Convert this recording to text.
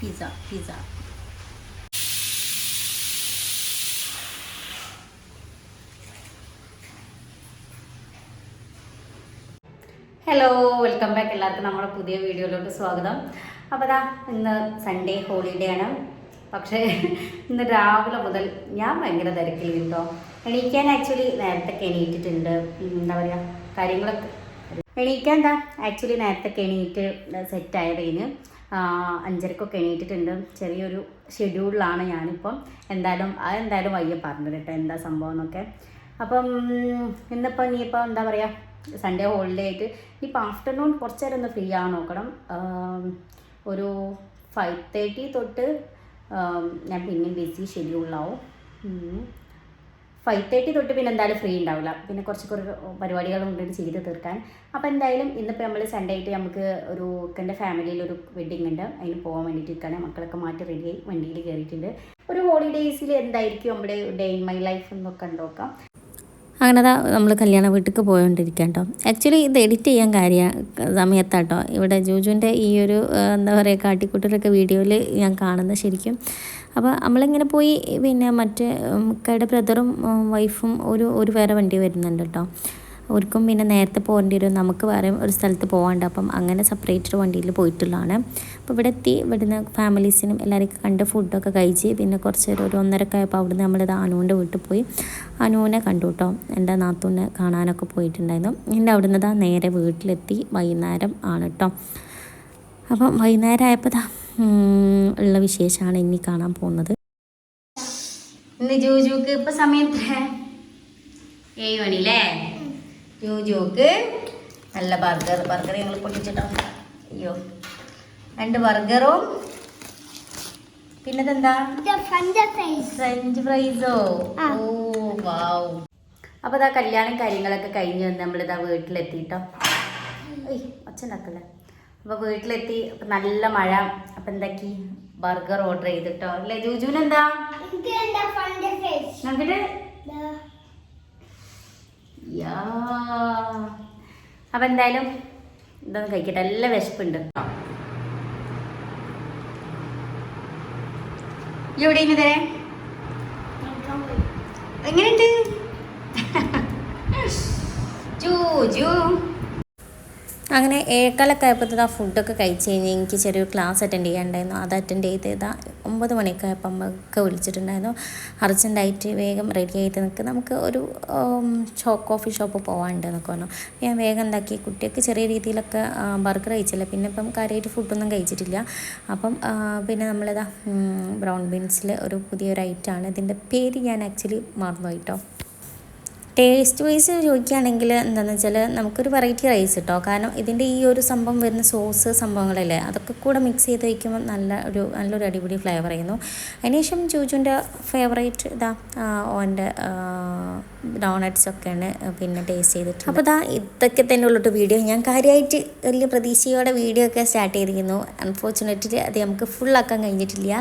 Pizza pizza hello welcome back എല്ലാവർക്കും നമ്മുടെ പുതിയ വീഡിയോയിലോട്ട് സ്വാഗതം. അപ്പോൾ ദാ ഇന്ന് സൺഡേ ഹോളിഡേ ആണ്. പക്ഷേ ഇന്ന് രാവിലെ മുതൽ ഞാൻ ഭയങ്കര തിരക്കിൽ കേട്ടോ. എണീക്കാൻ ആക്ച്വലി നേരത്തെ എണീറ്റിട്ടുണ്ട്. എന്താ പറയുക കാര്യങ്ങളൊക്കെ. എണീക്കാൻ എന്താ ആക്ച്വലി നേരത്തെ എണീറ്റ് സെറ്റായതിന് അഞ്ചരക്കൊക്കെ എണീറ്റിട്ടുണ്ട്. ചെറിയൊരു ഷെഡ്യൂളിലാണ് ഞാനിപ്പം. എന്തായാലും അതെന്തായാലും വയ്യ പറഞ്ഞത് കേട്ടോ എന്താ സംഭവം എന്നൊക്കെ. അപ്പം ഇന്നിപ്പോൾ ഇനിയിപ്പോൾ എന്താ പറയുക സൺഡേ ഹോളിഡേ ആയിട്ട് ഇനിയിപ്പോൾ ആഫ്റ്റർനൂൺ കുറച്ച് നേരം ഒന്ന് ഫ്രീ ആവാൻ നോക്കണം ഒരു ഫൈവ് തേർട്ടി തൊട്ട് ഞാൻ പിന്നെയും ബിസി ഷെഡ്യൂളിലാവും. ഫൈവ് തേർട്ടി തൊട്ട് പിന്നെ എന്തായാലും ഫ്രീ ഉണ്ടാവില്ല. പിന്നെ കുറച്ച് കുറച്ച് പരിപാടികളുണ്ട് ചെയ്ത് തീർക്കാൻ. അപ്പോൾ എന്തായാലും ഇന്നിപ്പോൾ നമ്മൾ സൺഡേ ആയിട്ട് നമുക്ക് ഒരു എന്റെ ഫാമിലിയിൽ ഒരു വെഡിങ് ഉണ്ട്. അതിന് പോകാൻ വേണ്ടിയിട്ട് ഇരിക്കുകയാണ് മക്കളൊക്കെ മാറ്റി റെഡിയായി വണ്ടിയിൽ കയറിയിട്ടുണ്ട് ഒരു ഹോളിഡേയ്സിൽ എന്തായിരിക്കും നമ്മുടെ ഡേ ഇൻ മൈ ലൈഫ് എന്നൊക്കെ കണ്ടോക്കാം അങ്ങനെ അതാ നമ്മൾ കല്യാണ വീട്ടിലേക്ക് പോയോണ്ടിരിക്കാം കേട്ടോ ആക്ച്വലി ഇത് എഡിറ്റ് ചെയ്യാൻ കാര്യ സമയത്താട്ടോ. ഇവിടെ ജൂജുവിന്റെ ഈ ഒരു എന്താ പറയുക കാട്ടിക്കൂട്ടലൊക്കെ വീഡിയോയിൽ ഞാൻ കാണുന്നത് ശരിക്കും. അപ്പോൾ നമ്മളിങ്ങനെ പോയി പിന്നെ മറ്റേ മുക്കയുടെ ബ്രദറും വൈഫും ഒരു ഒരു വേറെ വണ്ടി വരുന്നുണ്ട് കേട്ടോ അവർക്കും പിന്നെ നേരത്തെ പോകേണ്ടി വരും. നമുക്ക് വേറെ ഒരു സ്ഥലത്ത് പോകാണ്ട് അപ്പം അങ്ങനെ സെപ്പറേറ്റഡ് വണ്ടിയിൽ പോയിട്ടുള്ളതാണ്. അപ്പോൾ ഇവിടെ എത്തി. ഇവിടുന്ന് ഫാമിലീസിനും എല്ലാവരെയും കണ്ട് ഫുഡൊക്കെ കഴിച്ച് പിന്നെ കുറച്ച് ഒരു ഒന്നരക്കെ ആയപ്പോൾ അവിടുന്ന് നമ്മളിത് അനുവിന്റെ വീട്ടിൽ പോയി. അനുവിനെ കണ്ടു കേട്ടോ എന്റെ നാത്തൂനെ കാണാനൊക്കെ പോയിട്ടുണ്ടായിരുന്നു. എന്റെ അവിടുന്ന് ഇതാ നേരെ വീട്ടിലെത്തി. വൈകുന്നേരം ആണ് കേട്ടോ അപ്പം വൈകുന്നേരം ആയപ്പോൾ ഉള്ള വിശേഷമാണ് ഇനി കാണാൻ പോകുന്നത്. ഇന്ന് ജൂജുക്ക് ഇപ്പൊ സമയം ഏഴ് മണി അല്ലേ ജൂജുക്ക് നല്ല ബർഗർ ബർഗർ ഞങ്ങൾ പൊട്ടിച്ചിട്ടോ. അയ്യോ. രണ്ട് ബർഗറും പിന്നെന്താ ഫ്രഞ്ച് ഫ്രൈസോ ഓ? വാവ് അപ്പൊ ഇതാ കല്യാണം കാര്യങ്ങളൊക്കെ കഴിഞ്ഞ് വന്ന് നമ്മളിതാ വീട്ടിലെത്തിട്ടോ. ഏയ് അപ്പൊ വീട്ടിലെത്തി അപ്പൊ നല്ല മഴ. അപ്പൊ എന്താക്കി? ബർഗർ ഓർഡർ ചെയ്തിട്ടോ. അല്ലേ ജൂജുവിനെന്താ? നോക്കിട്ട് അപ്പൊ എന്തായാലും ഇതൊന്നും കഴിക്കട്ടെ. നല്ല വിശപ്പുണ്ട്. എങ്ങനെയുണ്ട്? ജൂ ജൂ. അങ്ങനെ ഏഴക്കാലൊക്കെ ആയപ്പോഴത്തേക്ക് ആ ഫുഡൊക്കെ കഴിച്ച് കഴിഞ്ഞ് എനിക്ക് ചെറിയൊരു ക്ലാസ് അറ്റൻഡ് ചെയ്യാനുണ്ടായിരുന്നു. അത് അറ്റൻഡ് ചെയ്ത് ഇതാ ഒമ്പത് മണിയൊക്കെ ആയപ്പോൾ അമ്മയൊക്കെ വിളിച്ചിട്ടുണ്ടായിരുന്നു. അർജന്റായിട്ട് വേഗം റെഡി ആയിട്ട് നിൽക്കുക നമുക്ക് ഒരു ഷോ കോഫി ഷോപ്പ് പോകാനുണ്ട് എന്നൊക്കെ പറഞ്ഞു. ഞാൻ വേഗം എന്താക്കി. കുട്ടിയൊക്കെ ചെറിയ രീതിയിലൊക്കെ ബർഗർ കഴിച്ചില്ല. പിന്നെ ഇപ്പം കാര്യമായിട്ട് ഫുഡൊന്നും കഴിച്ചിട്ടില്ല. അപ്പം പിന്നെ നമ്മളിതാ ബ്രൗൺ ബീൻസിൽ ഒരു പുതിയൊരു ഐറ്റമാണ് ഇതിന്റെ പേര് ഞാൻ ആക്ച്വലി മറന്നു കേട്ടോ ടേസ്റ്റ് വൈസ് ചോദിക്കുകയാണെങ്കിൽ എന്താണെന്ന് വെച്ചാൽ നമുക്കൊരു വെറൈറ്റി റൈസ് കിട്ടോ കാരണം ഇതിന്റെ ഈ ഒരു സംഭവം വരുന്ന സോസ് സംഭവങ്ങളല്ലേ അതൊക്കെ കൂടെ മിക്സ് ചെയ്ത് വയ്ക്കുമ്പോൾ നല്ല ഒരു നല്ലൊരു അടിപൊളി ഫ്ലേവർ ആയിരുന്നു. അതിനുശേഷം ജൂജുന്റെ ഫേവറേറ്റ് ഇതാ ഓന്റെ ഡോണറ്റ്സ് ഒക്കെയാണ് പിന്നെ ടേസ്റ്റ് ചെയ്തിട്ട് അപ്പോൾ ഇതാ ഇതൊക്കെ തന്നെ ഉള്ളൊരു വീഡിയോ ഞാൻ കാര്യമായിട്ട് വലിയ പ്രതീക്ഷയോടെ വീഡിയോ ഒക്കെ സ്റ്റാർട്ട് ചെയ്തിരിക്കുന്നു. അൺഫോർച്ചുനേറ്റ്ലി അത് നമുക്ക് ഫുള്ളാക്കാൻ കഴിഞ്ഞിട്ടില്ല.